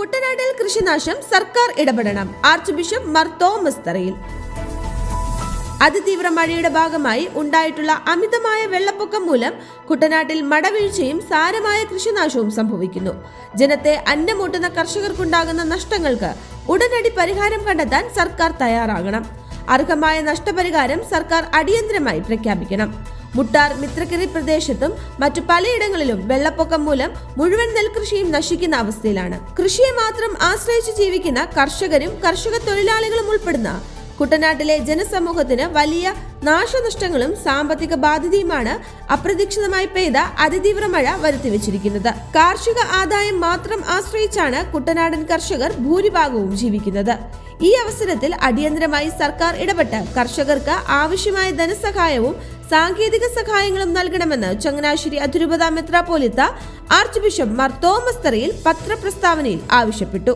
കുട്ടനാട്ടിൽ കൃഷിനാശം സർക്കാർ ഇടപെടണം. ആർച്ച് ബിഷപ്പ് മർ തോമസ് തറയിൽ. അതിതീവ്ര മഴയുടെ ഭാഗമായി ഉണ്ടായിട്ടുള്ള അമിതമായ വെള്ളപ്പൊക്കം മൂലം കുട്ടനാട്ടിൽ മടവീഴ്ചയും സാരമായ കൃഷിനാശവും സംഭവിക്കുന്നു. ജനത്തെ അന്നമൂട്ടുന്ന കർഷകർക്കുണ്ടാകുന്ന നഷ്ടങ്ങൾക്ക് ഉടനടി പരിഹാരം കണ്ടെത്താൻ സർക്കാർ തയ്യാറാകണം. അർഹമായ നഷ്ടപരിഹാരം സർക്കാർ അടിയന്തരമായി പ്രഖ്യാപിക്കണം. മുട്ടാർ മിത്രക്കരി പ്രദേശത്തും മറ്റു പലയിടങ്ങളിലും വെള്ളപ്പൊക്കം മൂലം മുഴുവൻ നെൽകൃഷിയും നശിക്കുന്ന അവസ്ഥയിലാണ്. കൃഷിയെ മാത്രം ആശ്രയിച്ച് ജീവിക്കുന്ന കർഷകരും കർഷക തൊഴിലാളികളും ഉൾപ്പെടുന്ന കുട്ടനാട്ടിലെ ജനസമൂഹത്തിന് വലിയ നാശനഷ്ടങ്ങളും സാമ്പത്തിക ബാധ്യതയുമാണ് അപ്രതീക്ഷിതമായി പെയ്ത അതിതീവ്ര മഴ വരുത്തിവെച്ചിരിക്കുന്നത്. കാർഷിക ആദായം മാത്രം ആശ്രയിച്ചാണ് കുട്ടനാടൻ കർഷകർ ഭൂരിഭാഗവും ജീവിക്കുന്നത്. ഈ അവസരത്തിൽ അടിയന്തരമായി സർക്കാർ ഇടപെട്ട് കർഷകർക്ക് ആവശ്യമായ ധനസഹായവും സാങ്കേതിക സഹായങ്ങളും നൽകണമെന്ന് ചങ്ങനാശ്ശേരി അതിരൂപത മെത്രാപ്പോലിത്ത arch bishop Mar Thomas Tharayil പത്രപ്രസ്താവനയിൽ ആവശ്യപ്പെട്ടു.